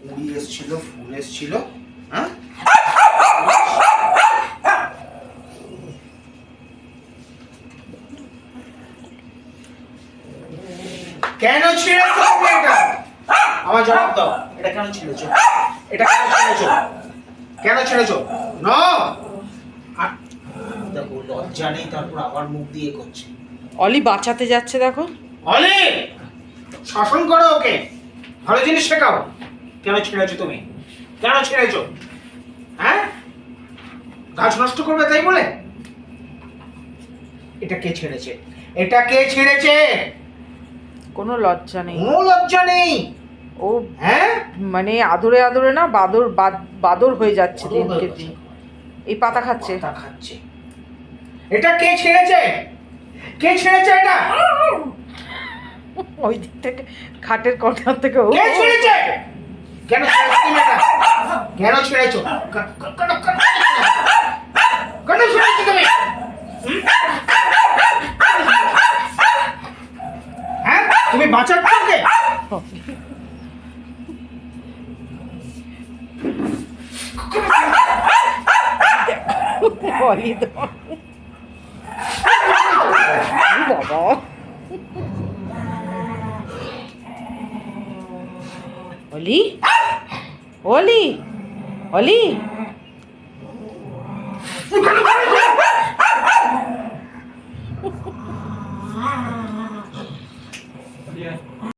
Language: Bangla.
কুড়ি এসছিল ফুল এসছিল হ্যাঁ? কেন ছিঁড়েছো তুমি এটা আমার জবাব দাও এটা কেন ছিঁড়েছো? এটা কেন ছিঁড়েছো? কেন ছিঁড়েছো? ন দেখো লজ্জা নেই তারপর আবার মুখ দিয়ে করছে। অলি বাঁচাতে যাচ্ছে দেখো। অলি শাসন করো ওকে। ভালো জিনিস শেখাও। কেন ছিঁড়েছো তুমি? কেন ছিঁড়েছো? হ্যাঁ? গাছ নষ্ট করবে তাই বলে? এটা কে ছেড়েছে? এটা কে ছেড়েছে? কোনো লজ্জা নেই। কোনো লজ্জা নেই। ও হ্যাঁ? মানে আদরে আদরে না বাদর বাদ- বাদর হয়ে যাচ্ছে হয়ে দিনকে দিন। এই পাতা খাচ্ছে। তা খাচ্ছে। এটা কে ছেড়েছে? কে ছেড়েছে এটা? ওই দিক থেকে খাটের কর্নার থেকে ও। কে ছেড়েছে? কেন ছেড়েছো তুমি এটা কেন ছেড়েছো কা- কা- কেন কেন- কেন ছেড়েছো তুমি হুম? হ্যাঁ তুমি বাঁচাচ্ছ ওকে অলি তো ই বাবা অলি ओली ओली।